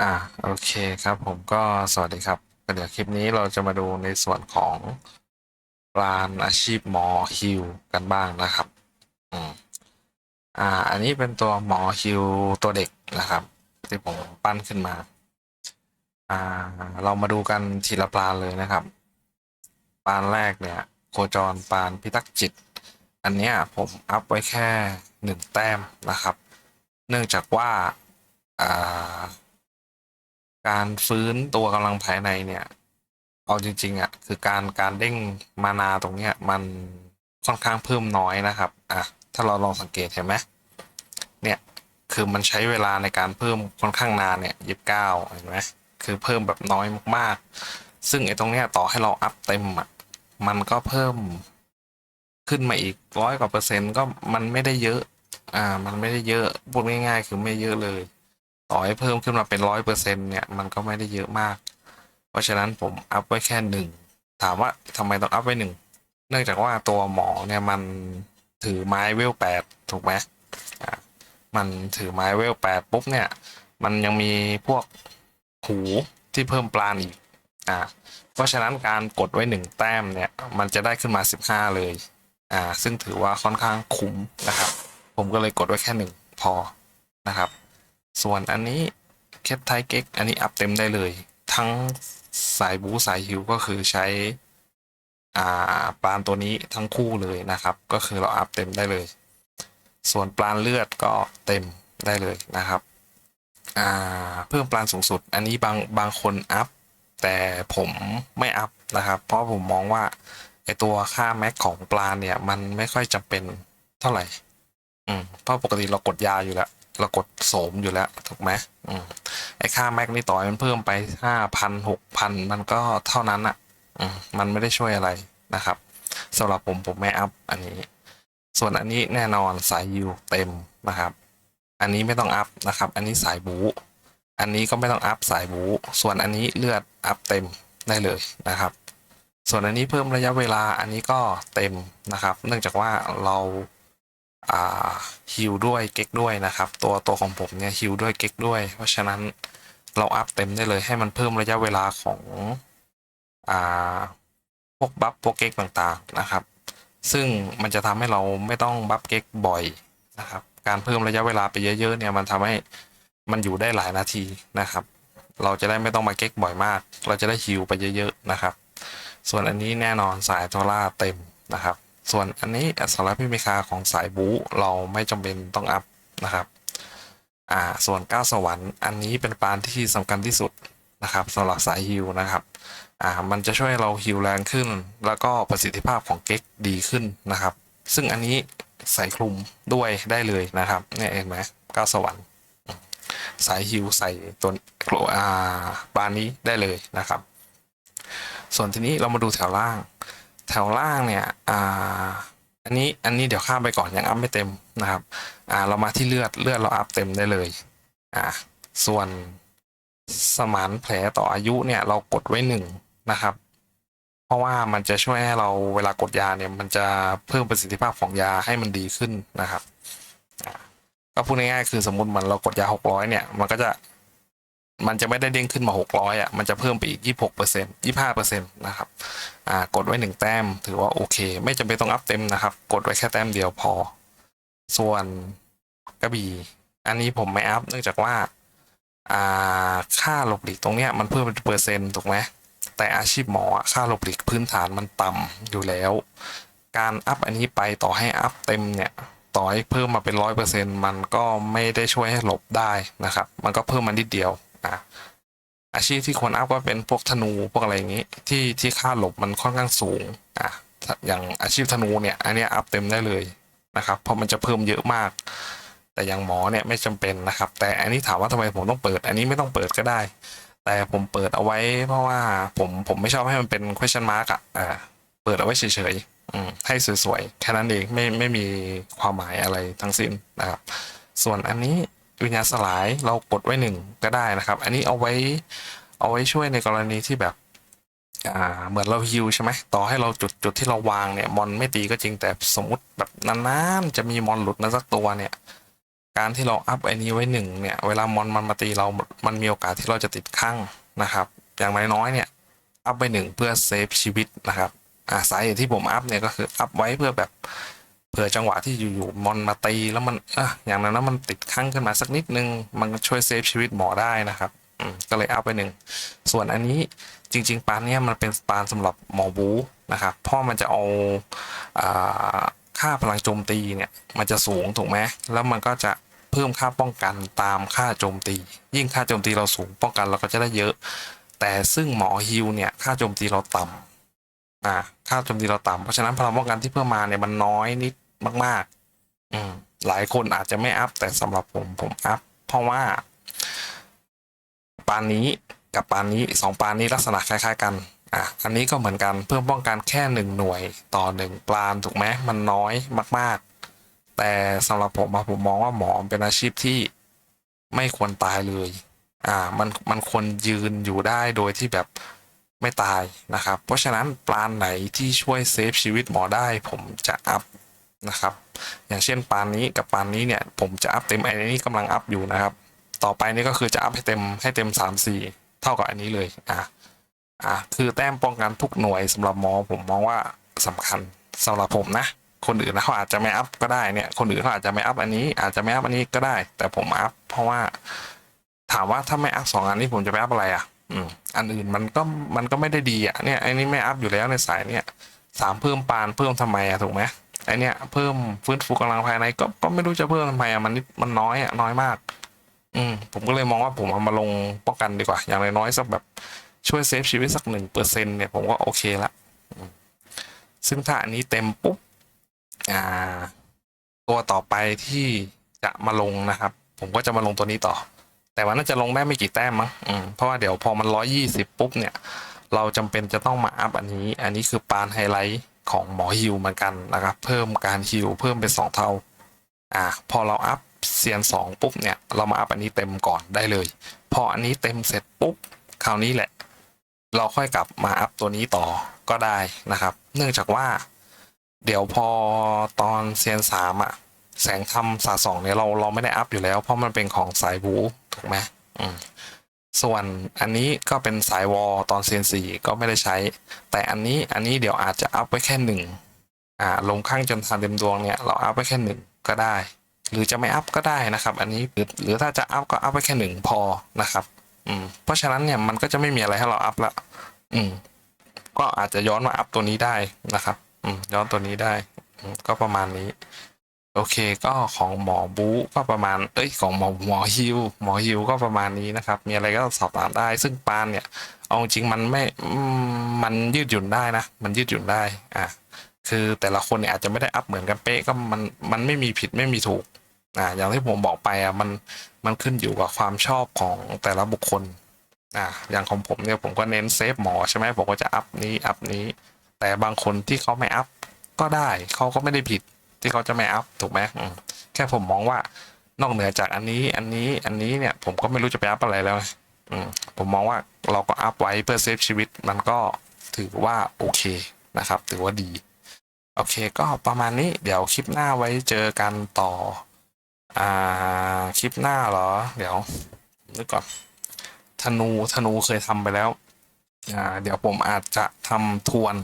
อ่าโอเคครับผมก็สวัสดีครับเดี๋ยวคลิปนี้เราจะมาดูในส่วนของการอาชีพหมอฮิวกันบ้างนะครับอืมอ่า อันนี้เป็นตัวหมอฮิวตัวเด็กนะครับ ที่ผมปั้นขึ้นมา อ่า เรามาดูกันทีละปลานเลยนะครับปลานแรกเนี่ย โคจรปลานพิทักษ์จิต อันเนี้ยผมอัพไว้แค่หนึ่งแต้มนะครับ เนื่องจากว่าอ่า การฟื้นตัวกำลังภายในเนี่ย เอาจริงๆอะคือการการเด้งมานาตรงเนี้ยมันค่อนข้างเพิ่มน้อยนะครับอะถ้าเราลองสังเกตเห็นไหมเนี่ยคือมันใช้เวลาในการเพิ่มค่อนข้างนานเนี่ยยีิบเก้าเห็นไหมคือเพิ่มแบบน้อยมากๆ ซึ่งไอ้ตรงเนี้ยต่อให้เราอัพเต็มอะมันก็เพิ่มขึ้นมาอีกร้อยกว่าเปอร์เซ็นต์ก็มันไม่ได้เยอะ อ่า มันไม่ได้เยอะพูดง่ายๆ คือไม่เยอะเลย ต่อให้เพิ่มขึ้นมาเป็นร้อยเปอร์เซ็นเนี่ยมันก็ไม่ได้เยอะมาก เพราะฉะนั้นผมอัพไว้แค่หนึ่งถามว่าทำไมต้องอัพไว้หนึ่งเนื่องจากว่าตัวหมอเนี่ยมันถือไม้เวลแปดถูกไหมอ่ามันถือไม้เวลแปดปุ๊บเนี่ย มันยังมีพวกหูที่เพิ่มปลานอีกอ่าเพราะฉะนั้นการกดไว้หนึ่งแต้มเนี่ยมันจะได้ขึ้นมาสิบห้าเลยอ่าซึ่งถือว่าค่อนข้างคุ้มนะครับ ผมก็เลยกดไว้แค่หนึ่งพอนะครับ ส่วนอันนี้เคปไทเก็กอันนี้อัพเต็มได้เลย ทั้งสายบูสายฮิวก็คือใช้อ่าปลานตัวนี้ทั้งคู่เลยนะครับ ก็คือเราอัพเต็มได้เลย ส่วนปลานเลือดก็เต็มได้เลยนะครับอ่าเพิ่มปลานสูงสุด อันนี้บางบางคนอัพแต่ผมไม่อัพนะครับ เพราะผมมองว่าไอตัวค่าแม็กของปลาเนี่ย มันไม่ค่อยจำเป็นเท่าไหร่ อืมเพราะปกติเรากดยาอยู่แล้ว เรากดโสมอยู่แล้วถูกไหมอมไอค่าแม็กนี่ต่อให้มันเพิ่มไปห้าพันหกพันมันก็เท่านั้นอะ่ะอืมันไม่ได้ช่วยอะไรนะครับสำหรับผมผมไม่อัพอันนี้ ส่วนอันนี้แน่นอนสายยูเต็มนะครับ อันนี้ไม่ต้องอัพนะครับ อันนี้สายบูอันนี้ก็ไม่ต้องอัพสายบูส่วนอันนี้เลือดอัพเต็มได้เลยนะครับ ส่วนอันนี้เพิ่มระยะเวลาอันนี้ก็เต็มนะครับ เนื่องจากว่าเรา ฮิลด้วยเก๊กด้วยนะครับ ตัวตัวของผมเนี่ยฮิลด้วยเก๊กด้วย เพราะฉะนั้นเราอัพเต็มได้เลยให้มันเพิ่มระยะเวลาของอ่าพวกบัฟพวกเก๊กต่างๆนะครับ ซึ่งมันจะทำให้เราไม่ต้องบัฟเก๊กบ่อยนะครับ การเพิ่มระยะเวลาไปเยอะๆเนี่ยมันทำให้มันอยู่ได้หลายนาทีนะครับ เราจะได้ไม่ต้องมาเก๊กบ่อยมาก เราจะได้ฮิลไปเยอะๆนะครับ ส่วนอันนี้แน่นอนสายโทล่าเต็มนะครับ ส่วนอันนี้อัสรพิมิคาของสายบูเราไม่จำเป็นต้องอัพนะครับอ่าส่วนก้าวสวรรค์อันนี้เป็นปานที่สำคัญที่สุดนะครับสำหรับสายฮิลนะครับอ่ามันจะช่วยเราฮิลแรงขึ้น แล้วก็ประสิทธิภาพของเก๊กดีขึ้นนะครับ ซึ่งอันนี้ใส่คลุมด้วยได้เลยนะครับเนี่ยเห็นไหมก้าวสวรรค์สายฮิลใส่ตัวอ่าปานนี้ได้เลยนะครับ ส่วนทีนี้เรามาดูแถวล่าง แถวล่างเนี่ยอ่าอันนี้อันนี้เดี๋ยวข้ามไปก่อนยังอัพไม่เต็มนะครับอ่าเรามาที่เลือดเลือดเราอัพเต็มได้เลยอ่าส่วนสมานแผลต่ออายุเนี่ยเรากดไว้หนึ่งนะครับ เพราะว่ามันจะช่วยให้เราเวลากดยาเนี่ยมันจะเพิ่มประสิทธิภาพของยาให้มันดีขึ้นนะครับก็พูดง่ายๆคือสมมติมันเรากดยาหกร้อยเนี่ย มันก็จะ มันจะไม่ได้เด้งขึ้นมาหกร้อยอะ มันจะเพิ่มไปอีกยี่หกเปอร์เซ็นต์ยี่ห้าเปอร์เซ็นต์นะครับ อ่า กดไว้หนึ่งแต้ม ถือว่าโอเค ไม่จำเป็นต้องอัพเต็มนะครับ กดไว้แค่แต้มเดียวพอ ส่วนกระบี่ อันนี้ผมไม่อัพ เนื่องจากว่า อ่า ค่าหลบหลีกตรงเนี้ยมันเพิ่มเป็นเปอร์เซ็นต์ถูกไหม แต่อาชีพหมอค่าหลบหลีกพื้นฐานมันต่ำอยู่แล้ว การอัพอันนี้ไปต่อให้อัพเต็มเนี่ยต่อให้เพิ่มมาเป็นร้อยเปอร์เซ็นต์มันก็ไม่ได้ช่วยให้หลบได้นะครับ มันก็เพิ่มมานิดเดียว อะอาชีพที่ควรอัพก็เป็นพวกธนูพวกอะไรอย่างนี้ ที่ที่ค่าหลบมันค่อนข้างสูงอะอย่างอาชีพธนูเนี่ย อันนี้อัพเต็มได้เลยนะครับเพราะมันจะเพิ่มเยอะมาก แต่อย่างหมอเนี่ยไม่จำเป็นนะครับ แต่อันนี้ถามว่าทำไมผมต้องเปิด อันนี้ไม่ต้องเปิดก็ได้ แต่ผมเปิดเอาไว้ เพราะว่าผมผมไม่ชอบให้มันเป็น question mark อะอ่าเปิดเอาไว้เฉยๆให้สวยๆแค่นั้นเองไม่ไม่มีความหมายอะไรทั้งสิ้นนะครับ ส่วนอันนี้ วิญญาณสลายเรากดไว้หนึ่งก็ได้นะครับ อันนี้เอาไว้เอาไว้ช่วยในกรณีที่แบบอ่าเหมือนเราฮิวใช่ไหมต่อให้เราจุดจุดที่เราวางเนี่ยมอนไม่ตีก็จริงแต่สมมติแบบนานๆจะมีมอนหลุดมาสักตัวเนี่ย การที่เราอัพไอ้นี้ไว้หนึ่งเนี่ยเวลามอนมันมาตีเรา มันมีโอกาสที่เราจะติดข้างนะครับ อย่างน้อยๆเนี่ยอัพไปหนึ่งเพื่อเซฟชีวิตนะครับอ่าสาเหตุที่ผมอัพเนี่ยก็คืออัพไว้เพื่อแบบ ผื่อจังหวะที่อยู่ๆมอนมาตีแล้วมันอะอย่างนั้นนะมันติดข้างขึ้นมาสักนิดนึง มันช่วยเซฟชีวิตหมอได้นะครับก็เลยเอัพไปหนึ่ง ส่วนอันนี้จริง ๆ ปานเนี่ยมันเป็นปานสำหรับหมอบูนะครับเพราะมันจะเอาค่าพลังโจมตีเนี่ยมันจะสูงถูกไหมแล้วมันก็จะเพิ่มค่าป้องกันตามค่าโจมตี ยิ่งค่าโจมตีเราสูงป้องกันเราก็จะได้เยอะ แต่ซึ่งหมอฮิวเนี่ยค่าโจมตีเราต่ำอ่าค่าโจมตีเราต่ำเพราะฉะนั้นพลังป้องกันที่เพิ่มมาเนี่ยมันน้อยนิด มาก ๆ อืมหลายคนอาจจะไม่อัพ แต่สำหรับผมผมอัพ เพราะว่า ปานนี้กับปานนี้สองปานนี้ลักษณะคล้าย ๆ กันอะอันนี้ก็เหมือนกันเพิ่มป้องกันแค่หนึ่งหน่วยต่อหนึ่งปานถูกไหมมันน้อยมาก ๆ แต่สำหรับผมผมมองว่าหมอเป็นอาชีพที่ไม่ควรตายเลย อ่า มันมันควรยืนอยู่ได้โดยที่แบบไม่ตายนะครับ เพราะฉะนั้นปลานไหนที่ช่วยเซฟชีวิตหมอได้ ผมจะอัพ นะครับ อย่างเช่นปานนี้กับปานนี้เนี่ย ผมจะอัพเต็มไอ้นี้กำลังอัพอยู่นะครับ ต่อไปนี่ก็คือจะอัพให้เต็มให้เต็มสามสี่เท่ากับอันนี้เลยอะอะคือแต้มป้องกันทุกหน่วยสำหรับมอผมมองว่าสำคัญสำหรับผมนะ คนอื่นนะเขาอาจจะไม่อัพก็ได้เนี่ย คนอื่นเขาอาจจะไม่อัพอันนี้ อาจจะไม่อัพอันนี้ก็ได้ แต่ผมอัพเพราะว่าถามว่าถ้าไม่อัพสองอันนี้ผมจะไปอัพอะไรอะอืมอันอื่นมันก็มันก็ไม่ได้ดีอะเนี่ยไอ้นี่ไม่อัพอยู่แล้วในสายเนี่ยสามเพิ่มปานเพิ่มทำไมอะถูกไหม ไอเนี่ยเพิ่มฟื้นฟูกำลังภายในก็ก็ไม่รู้จะเพิ่มทำไมอะมันนิดมันน้อยอะน้อยมาก อืมผมก็เลยมองว่าผมเอามาลงป้องกันดีกว่า อย่างน้อยสักแบบช่วยเซฟชีวิตสักหนึ่งเปอร์เซ็นเนี่ยผมก็โอเคละซึ่งถ้าอันนี้เต็มปุ๊บอ่า ตัวต่อไปที่จะมาลงนะครับ ผมก็จะมาลงตัวนี้ต่อ แต่ว่าน่าจะลงได้ไม่กี่แต้มมั้งอืมเพราะว่าเดี๋ยวพอมันร้อยี่สิบปุ๊บเนี่ย เราจำเป็นจะต้องมาอัพอันนี้ อันนี้คือปานไฮไลท์ ของหมอฮิวเหมือนกันนะครับ เพิ่มการฮิวเพิ่มเป็นสองเท่าอ่าพอเราอัพเซียนสองปุ๊บเนี่ยเรามาอัพอันนี้เต็มก่อนได้เลย พออันนี้เต็มเสร็จปุ๊บคราวนี้แหละ เราค่อยกลับมาอัพตัวนี้ต่อก็ได้นะครับ เนื่องจากว่า เดี๋ยวพอตอนเซียนสามอะแสงทำสาสองเนี่ยเราเราไม่ได้อัพอยู่แล้ว เพราะมันเป็นของสายบูถูกไหมอืม ส่วนอันนี้ก็เป็นสายวอลตอนเซียนสี่ก็ไม่ได้ใช้ แต่อันนี้อันนี้เดี๋ยวอาจจะอัพไว้แค่หนึ่งอ่าลงข้างจนทันเต็มดวงเนี่ยเราอัพไว้แค่หนึ่งก็ได้ หรือจะไม่อัพก็ได้นะครับ อันนี้หรือหรือถ้าจะอัพก็อัพไว้แค่หนึ่งพอนะครับอืมเพราะฉะนั้นเนี่ยมันก็จะไม่มีอะไรให้เราอัพละอืมก็อาจจะย้อนมาอัพตัวนี้ได้นะครับ อืมย้อนตัวนี้ได้ก็ประมาณนี้ โอเคก็ของหมอบูก็ประมาณ เอ้ยของหมอหมอฮิวหมอฮิวก็ประมาณนี้นะครับ มีอะไรก็สอบถามได้ ซึ่งปานเนี่ยเอาจริงมันไม่มันยืดหยุ่นได้นะ มันยืดหยุ่นได้อะคือแต่ละคนเนี่ยอาจจะไม่ได้อัพเหมือนกันเป๊ะก็มันมันไม่มีผิดไม่มีถูกอ่าอย่างที่ผมบอกไปอะมันมันขึ้นอยู่กับความชอบของแต่ละบุคคลอ่าอย่างของผมเนี่ยผมก็เน้นเซฟหมอใช่ไหมผมก็จะอัพนี้อัพนี้ แต่บางคนที่เขาไม่อัพก็ได้เขาก็ไม่ได้ผิด ที่เขาจะไม่อัพถูกไหมแค่ผมมองว่านอกเหนือจากอันนี้อันนี้อันนี้เนี่ยผมก็ไม่รู้จะไปอัพอะไรแล้วผมมองว่าเราก็อัพไว้เพื่อเซฟชีวิตมันก็ถือว่าโอเคนะครับ ถือว่าดี โอเคก็ประมาณนี้เดี๋ยวคลิปหน้าไว้เจอกันต่ออ่าคลิปหน้าเหรอ เดี๋ยวนึกก่อนธนูธนูเคยทำไปแล้วอ่าเดี๋ยวผมอาจจะทำทวน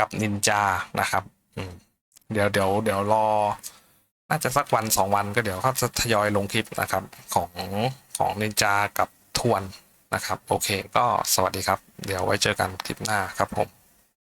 กับนินจานะครับ อืม เดี๋ยวเดี๋ยวเดี๋ยวรอ น่าจะสักวันสองวันก็เดี๋ยวเขาจะทยอยลงคลิปนะครับ ของของนินจากับทวนนะครับ โอเค ก็สวัสดีครับ เดี๋ยวไว้เจอกันคลิปหน้าครับผม